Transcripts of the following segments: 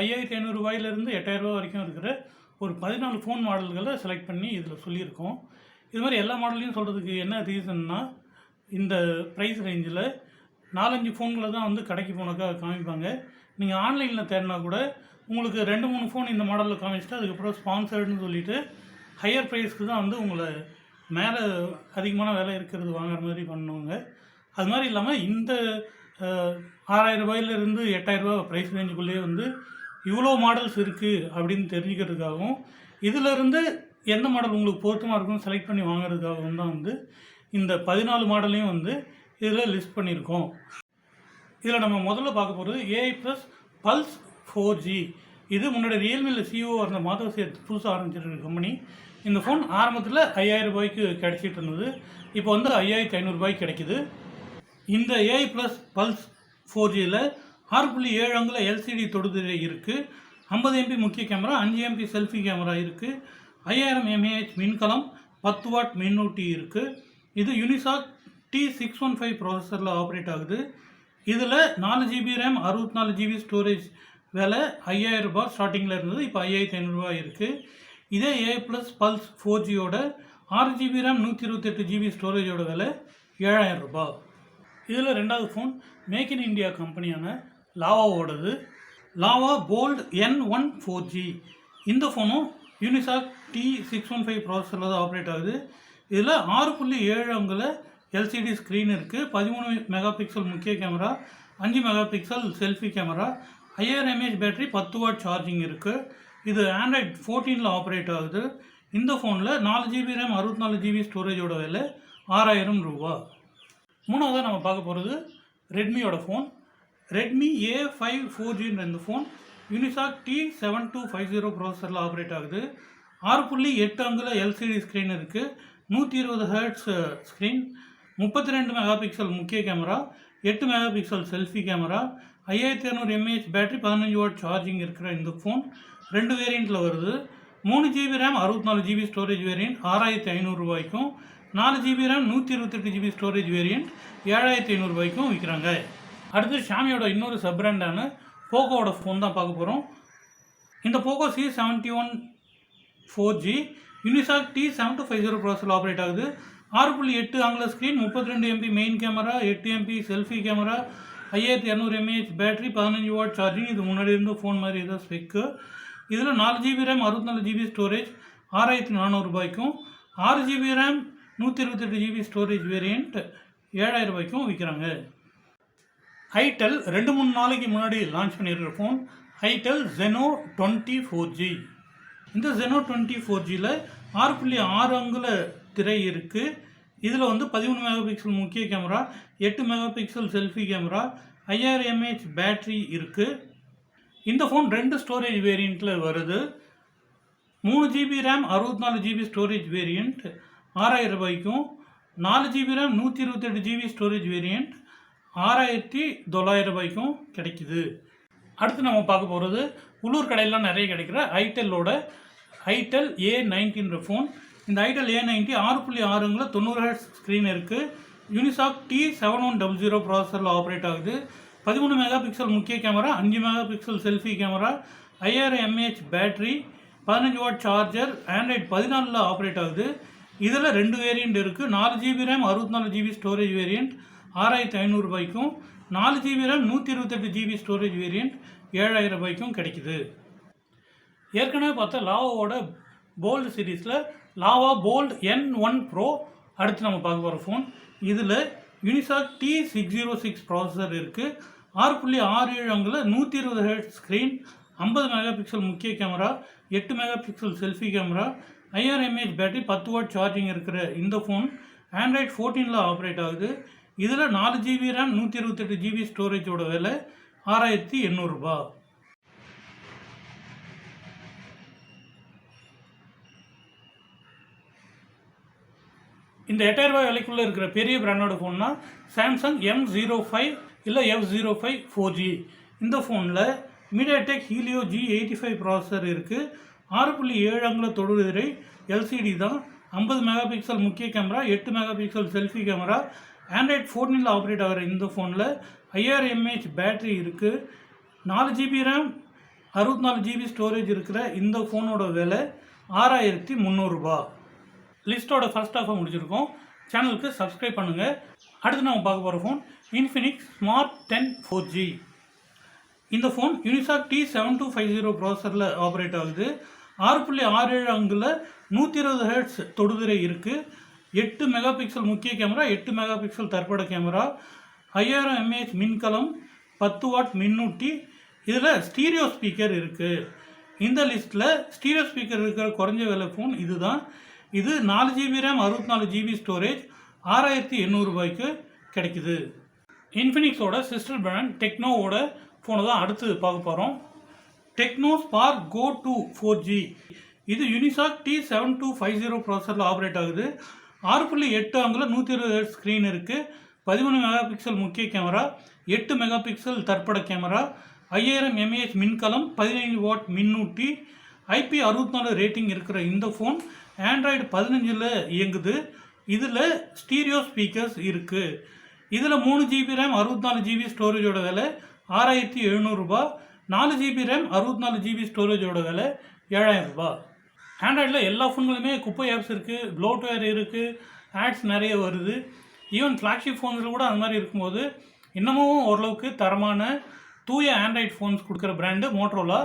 ஐயாயிரத்தி ஐநூறுரூவாயிலிருந்து எட்டாயிரரூபா வரைக்கும் இருக்கிற ஒரு பதினாலு ஃபோன் மாடல்களை செலக்ட் பண்ணி இதில் சொல்லியிருக்கோம். இது மாதிரி எல்லா மாடல்லையும் சொல்கிறதுக்கு என்ன ரீசன்னா இந்த ப்ரைஸ் ரேஞ்சில் நாலஞ்சு ஃபோன்களை தான் வந்து கடைக்கு போனாக்கா காமிப்பாங்க. நீங்கள் ஆன்லைனில் தேடினா கூட உங்களுக்கு ரெண்டு மூணு ஃபோன் இந்த மாடலில் காமிச்சிட்டு அதுக்கப்புறம் ஸ்பான்சர்டுன்னு சொல்லிட்டு ஹையர் ப்ரைஸ்க்கு தான் வந்து உங்களை மேலே அதிகமான விலை இருக்கிறது வாங்குற மாதிரி பண்ணுவாங்க. அது மாதிரி இல்லாமல் இந்த ஆறாயிரம் ரூபாயிலிருந்து எட்டாயிரரூபா ப்ரைஸ் ரேஞ்சுக்குள்ளேயே வந்து இவ்வளோ மாடல்ஸ் இருக்குது அப்படின்னு தெரிஞ்சுக்கிறதுக்காகவும் இதிலிருந்து எந்த மாடல் உங்களுக்கு பொருத்தமாக இருக்கும்னு செலக்ட் பண்ணி வாங்குறதுக்காகவும் தான் வந்து இந்த பதினாலு மாடலையும் வந்து இதில் லிஸ்ட் பண்ணியிருக்கோம். இதில் நம்ம முதல்ல பார்க்க போகிறது AI plus pulse four G இது முன்னாடி ரியல்மியில் சிஓ இருந்த மாதவ சேர்த்து புதுசாக ஆரம்பிச்சிருக்க கம்பெனி இந்த ஃபோன் ஆரம்பத்தில் ஐயாயிரம் ரூபாய்க்கு கிடைச்சிட்டு இருந்தது. இப்போ வந்து ஐயாயிரத்தி ஐநூறுரூபாய்க்கு கிடைக்குது. இந்த ஏஐ ப்ளஸ் பல்ஸ் ஃபோர் ஜியில் ஆறு புள்ளி ஏழு அங்குல எல்சிடி தொடுதிரை இருக்குது ஐம்பது எம்பி முக்கிய கேமரா அஞ்சு எம்பி செல்ஃபி கேமரா இருக்குது ஐயாயிரம் எம்ஏஹெச் மின்கலம் பத்து வாட் மின்னூட்டி இருக்குது இது Unisoc T six one five ப்ராசஸரில் operate ஆகுது. இதில் நாலு ஜிபி ரேம் அறுபத்தி நாலு ஜிபி ஸ்டோரேஜ் விலை ஐயாயிரம் ரூபாய் ஸ்டார்டிங்கில் இருந்தது. இப்போ ஐயாயிரத்தி ஐநூறுரூவா இருக்குது இதே ஏ ப்ளஸ் பல்ஸ் ஃபோர் ஜியோட ஆறு ஜிபி ரேம் நூற்றி இருபத்தெட்டு ஜிபி ஸ்டோரேஜோட விலை ஏழாயிரம் ரூபாய். இதில் ரெண்டாவது ஃபோன் மேக் இன் இந்தியா கம்பெனியான லாவாவோடது. Lava bold N one four G. இந்த ஃபோனும் Unisoc T six one five ப்ராசஸரில் தான் ஆப்ரேட் ஆகுது. இதில் ஆறு புள்ளி ஏழு அங்குல எல்சிடி ஸ்க்ரீன் இருக்குது பதிமூணு மெகா பிக்சல் முக்கிய கேமரா அஞ்சு மெகா பிக்சல் செல்ஃபி கேமரா ஐயாயிரம் எம்ஏஹெச் பேட்டரி பத்து வாட் சார்ஜிங் இருக்குது இது ஆண்ட்ராய்ட் ஃபோர்டீனில் ஆப்ரேட் ஆகுது. இந்த ஃபோனில் நாலு ஜிபி ரேம் அறுபத்தி நாலு ஜிபி ஸ்டோரேஜோட விலை ஆறாயிரம் ரூபா. மூணாவதாக நம்ம பார்க்க போகிறது ரெட்மியோட phone Redmi A five four ஜின்ற இந்த phone Unisoc T seven two five zero ப்ராசஸரில் operate ஆகுது. ஆறு புள்ளி எட்டு அங்குல எல்சிடி ஸ்க்ரீன் இருக்குது நூற்றி இருபது ஹேர்ட்ஸ் ஸ்க்ரீன் uh, முப்பத்தி ரெண்டு மெகா பிக்சல் முக்கிய கேமரா எட்டு மெகா பிக்சல் செல்ஃபி கேமரா ஐயாயிரத்தி இரநூறு எம்ஏஹெச் பேட்டரி பதினஞ்சு வாட் சார்ஜிங் இருக்கிற இந்த ஃபோன் ரெண்டு வேரியண்ட்டில் வருது. மூணு ஜிபி ரேம் அறுபத்தி நாலு ஜிபி ஸ்டோரேஜ் வேரியண்ட் ஆறாயிரத்தி ஐநூறுரூவாய்க்கும் நாலு ஜிபி ரேம் நூற்றி இருபத்தெட்டு ஜிபி ஸ்டோரேஜ் வேரியண்ட் ஏழாயிரத்தி ஐநூறுரூவாய்க்கும் விற்கிறாங்க அடுத்து ஷாமியோட இன்னொரு சப் பிராண்டான போகோவோட ஃபோன் தான் பார்க்க போகிறோம் இந்த Poco C seventy one four G Unisoc T seven two five zero ப்ராசஸில் ஆப்ரேட் ஆகுது. ஆறு புள்ளி எட்டு ஆங்கில ஸ்க்ரீன் முப்பத்தி ரெண்டு எம்பி மெயின் கேமரா எட்டு எம்பி செல்ஃபி கேமரா ஐயாயிரத்தி இரநூறு எம்ஏஹெச் பேட்டரி பதினஞ்சு வாட் சார்ஜிங் இது முன்னாடி இருந்த ஃபோன் மாதிரி இதான் ஸ்பெக்கு இதில் நாலு ஜிபி ரேம் அறுபத்தி நாலு ஜிபி ஸ்டோரேஜ் ஆறாயிரத்தி நானூறுபாய்க்கும் ஆறு ஜிபி ரேம் நூற்றி இருபத்தெட்டு ஜிபி ஸ்டோரேஜ் வேரியண்ட் ஏழாயிரம் ரூபாய்க்கும் விற்கிறாங்க ஐடெல் ரெண்டு மூணு நாளைக்கு முன்னாடி லான்ச் பண்ணியிருக்கிற phone itel Zeno twenty four G இந்த ஜெனோ டுவெண்ட்டி ஃபோர் ஜியில் ஆறு புள்ளி ஆறு அங்குல திரை இருக்குது இதில் வந்து பதிமூணு மெகா பிக்சல் முக்கிய கேமரா எட்டு மெகா பிக்சல் செல்ஃபி கேமரா ஐயாயிரம் எம்ஏஹெச் பேட்ரி இருக்குது இந்த ஃபோன் ரெண்டு ஸ்டோரேஜ் வேரியண்ட்டில் வருது. மூணு ஜிபி ரேம் அறுபத்தி நாலு ஜிபி ஸ்டோரேஜ் வேரியண்ட் ஆறாயிரம் ரூபாய்க்கும். நாலு ஜிபி ரேம் நூற்றி இருபத்தெட்டு ஜிபி ஸ்டோரேஜ் வேரியண்ட் ஆறாயிரத்தி தொள்ளாயிரம் ரூபாய்க்கும் கிடைக்குது. அடுத்து நம்ம பார்க்க போகிறது உள்ளூர் கடையிலாம் நிறைய கிடைக்கிற ஐடெல்லோட ஐடெல் ஏ நைன்டீன்ற ஃபோன் இந்த ஐடெல் ஏ நைன்டி ஆறு புள்ளி ஆறுங்கள தொண்ணூறு ஹெர்ட்ஸ் ஸ்க்ரீன் இருக்குது Unisoc T seven one double zero ப்ராசஸரில் operate ஆகுது. பதிமூணு மெகா பிக்சல் முக்கிய கேமரா அஞ்சு mega pixel selfie camera IR mAh battery பதினஞ்சு வாட் சார்ஜர் ஆண்ட்ராய்ட் பதினாலில் ஆப்ரேட் ஆகுது. இதில் ரெண்டு வேரியண்ட் இருக்குது நாலு ஜிபி ரேம் அறுபத்தி நாலு ஜிபி ஸ்டோரேஜ் வேரியண்ட் ஆறாயிரத்தி ஐநூறுபாய்க்கும் நாலு ஜிபி ரேம் நூற்றி இருபத்தெட்டு ஜிபி ஸ்டோரேஜ் வேரியண்ட் ஏழாயிரம் ரூபாய்க்கும் கிடைக்குது. ஏற்கனவே பார்த்தா லாவாவோட போல்டு சீரீஸில் Lava bold N one pro அடுத்து நம்ம பார்க்க போகிற ஃபோன் இதில் Unisoc T six zero six processor இருக்குது ஆறு புள்ளி ஆறு ஏழு அங்கில் நூற்றி இருபது ஹெட் ஸ்க்ரீன் ஐம்பது மெகா பிக்சல் முக்கிய கேமரா எட்டு mega pixel selfie camera IR mAh battery பத்து வாட் சார்ஜிங் இருக்கிற இந்த ஃபோன் ஆண்ட்ராய்ட் ஃபோர்டீனில் ஆப்ரேட் ஆகுது. இதில் நாலு ஜிபி ரேம் நூற்றி இருபத்தெட்டு ஜிபி ஸ்டோரேஜோட விலை ஆறாயிரத்தி எண்ணூறுரூபா இந்த எட்டாயிரம் ரூபாய் விலைக்குள்ளே இருக்கிற பெரிய பிராண்டோட ஃபோன்னா சாம்சங் எம் ஜீரோ ஃபைவ் இல்லை F zero five four G இந்த ஃபோனில் MediaTek Helio G eighty five processor இருக்குது ஆறு புள்ளி ஏழு அங்குல தொடுதிரை எல்சிடி தான். ஐம்பது மெகா பிக்சல் முக்கிய கேமரா எட்டு mega pixel selfie camera Android ஃபோர்டீனில் operate ஆகிற இந்த ஃபோனில் ஐஆர் எம்ஏஹெச் பேட்ரி இருக்குது நாலு ஜிபி ரேம் அறுபத்தி நாலு ஜிபி ஸ்டோரேஜ் இருக்கிற இந்த ஃபோனோட விலை ஆறாயிரத்தி முந்நூறுரூபா லிஸ்ட்டோட ஃபர்ஸ்ட் ஆஃபை முடிச்சிருக்கோம். சேனலுக்கு சப்ஸ்கிரைப் பண்ணுங்கள் அடுத்து நம்ம பார்க்க போகிற phone Infinix smart ten four G இந்த phone Unisoc T seven two five zero ப்ராசரில் operate ஆகுது. ஆறு புள்ளி ஆறு ஏழு அங்குல நூற்றி இருபது ஹெர்ட்ஸ் தொடுதிரை இருக்குது எட்டு மெகா பிக்சல் முக்கிய கேமரா எட்டு மெகா பிக்சல் தற்பட கேமரா ஐயாயிரம் எம்ஏஹெச் மின்கலம் பத்து வாட் மின்னூட்டி. இதில் ஸ்டீரியோ ஸ்பீக்கர் இருக்குது இந்த லிஸ்ட்டில் ஸ்டீரியோ ஸ்பீக்கர் இருக்கிற குறைஞ்ச விலை ஃபோன் இதுதான். இது நாலு ஜிபி ரேம் அறுபத்தி நாலு ஜிபி ஸ்டோரேஜ் ஆறாயிரத்தி எண்ணூறுபாய்க்கு கிடைக்குது. இன்ஃபினிக்ஸோட சிஸ்டர் பிராண்ட் டெக்னோவோட ஃபோனை தான் அடுத்து பார்க்க போகிறோம் Tecno Spark go two four G. இது Unisoc T seven two five zero ப்ராசரில் operate ஆகுது. ஆறு புள்ளி எட்டு அங்குல நூற்றி இருபது ஸ்க்ரீன் இருக்குது பதிமூணு மெகா பிக்சல் முக்கிய கேமரா எட்டு மெகா பிக்சல் தற்பட கேமரா ஐயாயிரம் எம்ஏஹெச் மின்கலம் பதினைஞ்சு வாட் மின்னூட்டி ஐபி அறுபத்தி நாலு ரேட்டிங் இருக்கிற இந்த ஃபோன் ஆண்ட்ராய்டு பதினஞ்சில் இயங்குது. இதில் ஸ்டீரியோ ஸ்பீக்கர்ஸ் இருக்குது இதில் மூணு ஜிபி ரேம் அறுபத்தி நாலு ஜிபி ஸ்டோரேஜோட விலை ஆறாயிரத்தி எழுநூறுபா நாலு ஜிபி ரேம் அறுபத்தி நாலு ஜிபி ஸ்டோரேஜோட விலை ஏழாயிரம் ரூபாய். ஆண்ட்ராய்டில் எல்லா ஃபோன்களுமே குப்பை ஆப்ஸ் இருக்குது ப்ளோட்வேர் இருக்குது ஆட்ஸ் நிறைய வருது. ஈவன் ஃப்ளாக்ஷிப் ஃபோன்ஸில் கூட அந்த மாதிரி இருக்கும்போது இன்னமும் ஓரளவுக்கு தரமான தூய ஆண்ட்ராய்ட் ஃபோன்ஸ் கொடுக்குற பிராண்டு மோட்ரோலா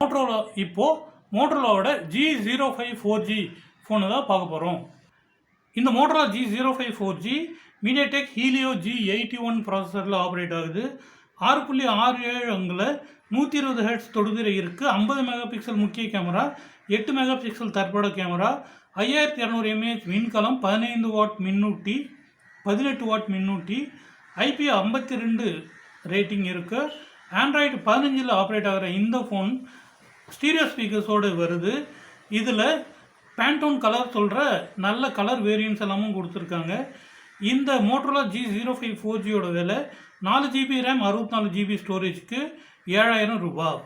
மோட்ரோலா இப்போது மோட்ரோலாவோட G zero five four G ஃபோனை தான் பார்க்க போகிறோம் இந்த Motorola G zero five four G MediaTek Helio G eighty one ப்ராசஸரில் operate ஆகுது. ஆறு புள்ளி ஆறு ஏழு அங்கில் நூற்றி இருபது ஹெட்ஸ் தொடுதிரை இருக்குது ஐம்பது மெகா பிக்சல் முக்கிய கேமரா எட்டு மெகா பிக்சல் தற்பட கேமரா ஐயாயிரத்தி இரநூறு எம்ஏஹெச் மின்கலம் பதினைந்து வாட் மின்னூட்டி பதினெட்டு வாட் மின்னூட்டி ஐபி ஐம்பத்தி ரெண்டு ரேட்டிங் இருக்குது ஆண்ட்ராய்டு பதினஞ்சில் ஆப்ரேட் ஆகிற இந்த ஃபோன் ஸ்டீரியோ ஸ்பீக்கர்ஸோடு வருது. இதில் பேண்டோன் கலர் சொல்கிற நல்ல கலர் வேரியன்ஸ் எல்லாமும் கொடுத்துருக்காங்க. இந்த Motorola G zero five four ஜியோட விலை நாலு ஜிபி ரேம் அறுபத்தி நாலு ஜிபி ஸ்டோரேஜ்க்கு ஏழாயிரம் ரூபாய்.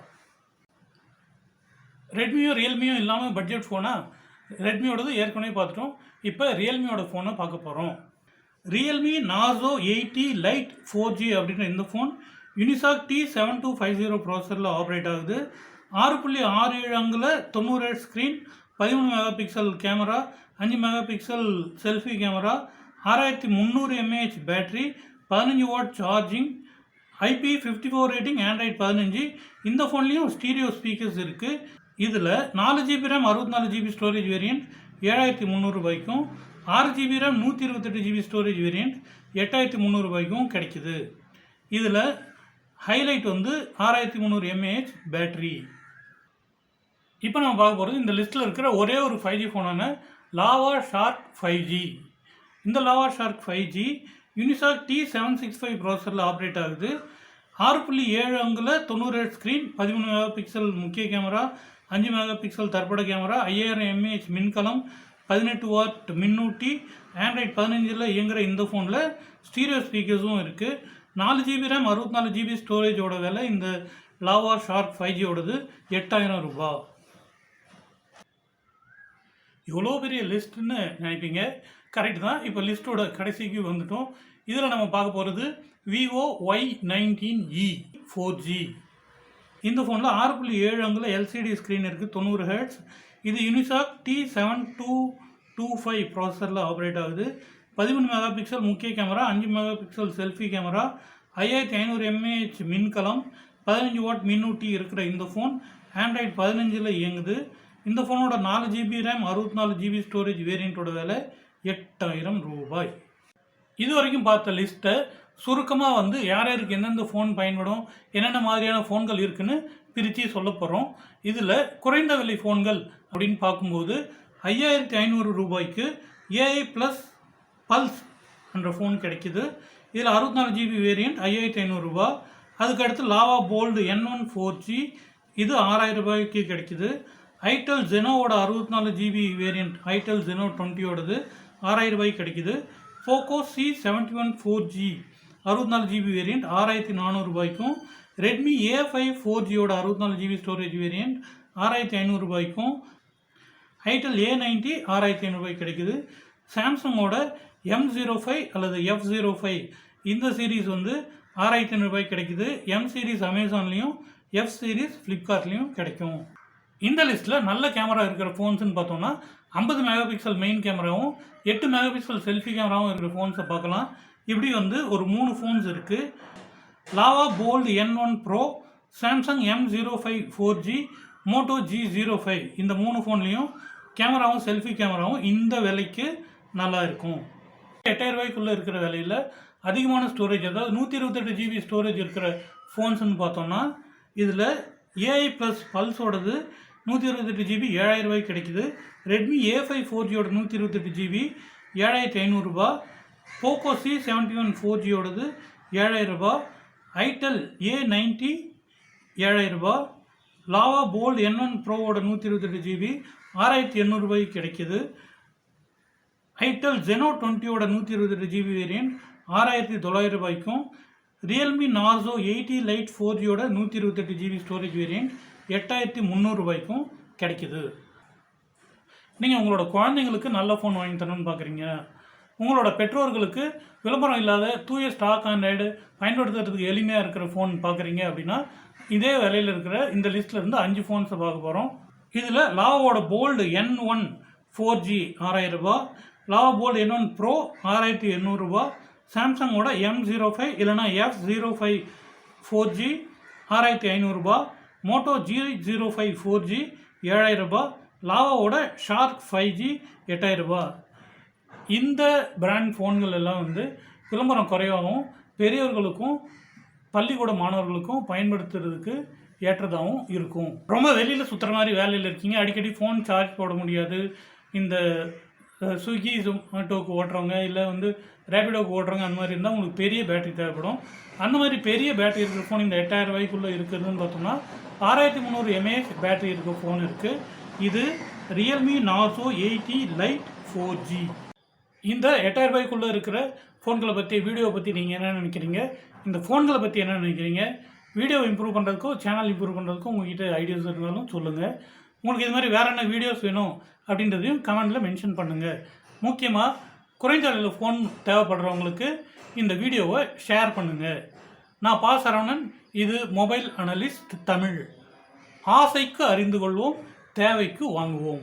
ரெட்மியும் ரியல்மியும் இல்லாமல் பட்ஜெட் ஃபோனாக ரெட்மியோடது ஏற்கனவே பார்த்துட்டோம். இப்போ ரியல்மியோட ஃபோனை பார்க்க போகிறோம் Realme Narzo eighty lite four G அப்படின்ற இந்த phone Unisoc T seven two five zero ப்ராசரில் operate ஆகுது. ஆறு புள்ளி ஆறு ஏழு அங்குல தொண்ணூறு ஹெட் ஸ்க்ரீன் பதிமூணு மெகா பிக்சல் கேமரா அஞ்சு மெகா பிக்சல் செல்ஃபி கேமரா ஆறாயிரத்தி முந்நூறு எம்ஏஹெச் பேட்டரி பதினஞ்சு watt charging IP fifty four rating Android பதினஞ்சு. இந்த ஃபோன்லேயும் ஸ்டீரியோ ஸ்பீக்கர்ஸ் இருக்குது இதில் நாலு ஜிபி ரேம் அறுபத்தி நாலு ஜிபி ஸ்டோரேஜ் வேரியண்ட் ஏழாயிரத்தி முந்நூறுபாய்க்கும் ஆறு ஜிபி ரேம் நூற்றி இருபத்தெட்டு ஜிபி ஸ்டோரேஜ் வேரியண்ட் எட்டாயிரத்தி முந்நூறுபாய்க்கும் கிடைக்கிது. இதில் ஹைலைட் வந்து ஆறாயிரத்தி முந்நூறு எம்ஏஹெச் பேட்டரி இப்போ நம்ம பார்க்க போகிறது இந்த லிஸ்ட்டில் இருக்கிற ஒரே ஒரு ஃபைவ் ஜி ஃபோனான லாவா ஷார்க் ஃபைவ் ஜி இந்த Lava Shark five G Unisoc T seven six five ப்ராசரில் operate ஆகுது. ஆறு புள்ளி ஏழு அங்குல தொண்ணூறு ஸ்க்ரீன் பதிமூணு மெகா பிக்சல் முக்கிய கேமரா அஞ்சு மெகா பிக்சல் தற்பட கேமரா ஐயாயிரம் எம்ஏஹெச் மின்கலம் பதினெட்டு வாட் மின்னூட்டி ஆண்ட்ராய்ட் பதினஞ்சில் இயங்குகிற இந்த ஃபோனில் ஸ்டீரியோ ஸ்பீக்கர்ஸும் இருக்குது நாலு ஜிபி ரேம் அறுபத்தி நாலு ஜிபி ஸ்டோரேஜோட விலை இந்த லாவா ஷார்க் ஃபைவ் ஜியோடது எட்டாயிரம் ரூபாய் எவ்வளோ பெரிய லிஸ்ட்டுன்னு நினைப்பீங்க? கரெக்ட் தான். இப்போ லிஸ்ட்டோட கடைசிக்கு வந்துட்டோம். இதில் நம்ம பார்க்க போகிறது Vivo Y nineteen E four G இந்த ஃபோனில் ஆறு புள்ளி ஏழு அங்குல எல்சிடி ஸ்க்ரீன் இருக்குது தொண்ணூறு ஹெர்ட்ஸ் இது Unisoc T seven two two five ப்ராசஸரில் operate ஆகுது. பதிமூணு மெகா பிக்சல் முக்கிய கேமரா அஞ்சு மெகா பிக்சல் செல்ஃபி கேமரா ஐயாயிரத்தி ஐநூறு எம்ஏஹெச் மின்கலம் பதினஞ்சு வாட் மின்னூட்டி இருக்கிற இந்த ஃபோன் ஆண்ட்ராய்டு பதினஞ்சில் இயங்குது. இந்த ஃபோனோட நாலு ஜிபி ரேம் அறுபத்தி நாலு ஜிபி ஸ்டோரேஜ் வேரியண்ட்டோட விலை எட்டாயிரம் ரூபாய். இது வரைக்கும் பார்த்த லிஸ்ட்டை சுருக்கமாக வந்து யார் யாருக்கு எந்தெந்த ஃபோன் பயன்படும் என்னென்ன மாதிரியான ஃபோன்கள் இருக்குன்னு பிரித்து சொல்ல போகிறோம் இதில் குறைந்த விலை ஃபோன்கள் அப்படின்னு பார்க்கும்போது ஐயாயிரத்தி ஐநூறு ரூபாய்க்கு ஏஐ ப்ளஸ் பல்ஸ் என்ற ஃபோன் கிடைக்கிது. இதில் அறுபத்தி நாலு ஜிபி வேரியண்ட் ஐயாயிரத்தி ஐநூறுரூபா அதுக்கடுத்து Lava Bold N one four G இது ஆறாயிரம் ரூபாய்க்கு கிடைக்கிது. ஐடெல் ஜெனோவோட அறுபத்தி நாலு ஜிபி வேரியண்ட் ஐடெல் ஜெனோ டுவெண்ட்டியோடது ஆறாயிரம் ரூபாய்க்கு கிடைக்கிது. Poco C seventy one four G அறுபத்தி நாலு ஜிபி வேரியண்ட் ஆறாயிரத்தி நானூறுபாய்க்கும் ரெட்மி ஏ ஃபைவ் ஃபோர் ஜியோட அறுபத்தி நாலு ஜிபி ஸ்டோரேஜ் வேரியண்ட் ஆறாயிரத்தி ஐநூறுபாய்க்கும் ஐட்டல் ஏ நைன்ட்டி ஆறாயிரத்தி ஐநூறுபாய்க்கு கிடைக்குது. சாம்சங்கோட எம் ஜீரோ ஃபைவ் அல்லது எஃப் ஜீரோ ஃபைவ் இந்த சீரீஸ் வந்து ஆறாயிரத்தி ஐநூறுபாய்க்கு கிடைக்குது. எம் சீரீஸ் அமேசான்லேயும் எஃப் சீரிஸ் ஃப்ளிப்கார்ட்லேயும் கிடைக்கும். இந்த லிஸ்ட்டில் நல்ல கேமரா இருக்கிற ஃபோன்ஸ்னு பார்த்தோம்னா ஐம்பது மெகா பிக்சல் மெயின் கேமராவும் எட்டு மெகா பிக்சல் செல்ஃபி கேமராவும் இருக்கிற ஃபோன்ஸை பார்க்கலாம். இப்படி வந்து ஒரு மூணு ஃபோன்ஸ் இருக்குது Lava Bold N one pro Samsung M zero five four G Moto G zero five இந்த மூணு ஃபோன்லேயும் கேமராவும் செல்ஃபி கேமராவும் இந்த விலைக்கு நல்லா இருக்கும். எட்டாயிரம் ரூபாய்க்குள்ளே இருக்கிற விலையில் அதிகமான ஸ்டோரேஜ் அதாவது நூற்றி இருபத்தெட்டு ஜிபி ஸ்டோரேஜ் இருக்கிற ஃபோன்ஸ்னு பார்த்தோம்னா இதில் ஏஐ ப்ளஸ் பல்ஸோடது நூற்றி இருபத்தெட்டு ஜிபி ஏழாயிரம் ரூபாய்க்கு கிடைக்குது. ரெட்மி ஏ ஃபைவ் ஃபோர் ஜியோட நூற்றி இருபத்தெட்டு ஜிபி ஏழாயிரத்தி ஐநூறுரூபா Poco C seventy one four ஜியோடது ஏழாயிரம் ரூபாய். ஐட்டெல் ஏ நைன்ட்டி ஏழாயிரம் லாவா போல் என் ஒன் ப்ரோவோட நூற்றி இருபத்தெட்டு ஜிபி. ஆறாயிரத்தி எண்ணூறுபாய்க்கு கிடைக்கிது. ஐட்டெல் ஜெனோ டுவெண்ட்டியோட நூற்றி இருபத்தெட்டு ஜிபி வேரியன்ட் ஆறாயிரத்தி தொள்ளாயிரம் ரூபாய்க்கும். Realme Narzo eighty lite four ஜியோட நூற்றி இருபத்தெட்டு ஜிபி ஸ்டோரேஜ் வேரியன்ட் எட்டாயிரத்தி முந்நூறுபாய்க்கும் கிடைக்கிது. நீங்கள் உங்களோட குழந்தைங்களுக்கு நல்ல ஃபோன் வாங்கி தரணும்னு பார்க்குறீங்க உங்களோட பெற்றோர்களுக்கு விளம்பரம் இல்லாத தூய ஸ்டாக் ஆண்ட்ராய்டு பயன்படுத்துறதுக்கு எளிமையாக இருக்கிற ஃபோன் பார்க்குறீங்க அப்படின்னா இதே விலையில் இருக்கிற இந்த லிஸ்ட்டில் இருந்து அஞ்சு ஃபோன்ஸை பார்க்க போகிறோம் இதில் லாவோட Bold N one four G ஆறாயிரம் ரூபாய் Lava Bold N one pro ஆறாயிரத்தி எண்ணூறுரூபா சாம்சங்கோட எம் ஜீரோ ஃபைவ் இல்லைனா F zero five four G ஆறாயிரத்தி ஐநூறுரூபா Moto G zero five four G ஏழாயிரம் ரூபாய் லாவோவோட ஷார்க் ஃபைவ் ஜி எட்டாயிரம் ரூபாய். இந்த பிராண்ட் ஃபோன்கள் எல்லாம் வந்து விளம்பரம் குறைவாகவும் பெரியவர்களுக்கும் பள்ளிக்கூட மாணவர்களுக்கும் பயன்படுத்துறதுக்கு ஏற்றதாகவும் இருக்கும். ரொம்ப வெளியில் சுற்றுற மாதிரி வேலையில் இருக்கீங்க. அடிக்கடி ஃபோன் சார்ஜ் போட முடியாது. இந்த ஸ்விக்கி ஜொமேட்டோக்கு ஓட்டுறவங்க இல்லை வந்து ரேபிடோவுக்கு ஓட்டுறவங்க அந்த மாதிரி இருந்தால் உங்களுக்கு பெரிய பேட்டரி தேவைப்படும். அந்த மாதிரி பெரிய பேட்டரி இருக்கிற ஃபோன் இந்த எட்டாயிரம் ரூபாய்க்குள்ளே இருக்குதுன்னு பார்த்தோம்னா ஆறாயிரத்தி முந்நூறு எம்ஏஹெச் பேட்டரி இருக்கிற ஃபோன் இருக்குது இது Realme Narzo eighty lite four G இந்த எட்டாயிரம் ரூபாய்க்குள்ளே இருக்கிற ஃபோன்களை பற்றி வீடியோவை பற்றி நீங்கள் என்ன நினைக்கிறீங்க? இந்த ஃபோன்களை பற்றி என்ன நினைக்கிறீங்க? வீடியோ இம்ப்ரூவ் பண்ணுறதுக்கும் சேனல் இம்ப்ரூவ் பண்ணுறதுக்கும் உங்ககிட்ட ஐடியாஸ் இருந்தாலும் சொல்லுங்கள் உங்களுக்கு இது மாதிரி வேறு என்ன வீடியோஸ் வேணும் அப்படின்றதையும் கமெண்டில் மென்ஷன் பண்ணுங்கள் முக்கியமாக குறைந்த அளவில் ஃபோன் தேவைப்படுறவங்களுக்கு இந்த வீடியோவை ஷேர் பண்ணுங்கள் நான் பா சரவணன் இது மொபைல் அனலிஸ்ட் தமிழ். ஆசைக்கு அறிந்து கொள்வோம் தேவைக்கு வாங்குவோம்.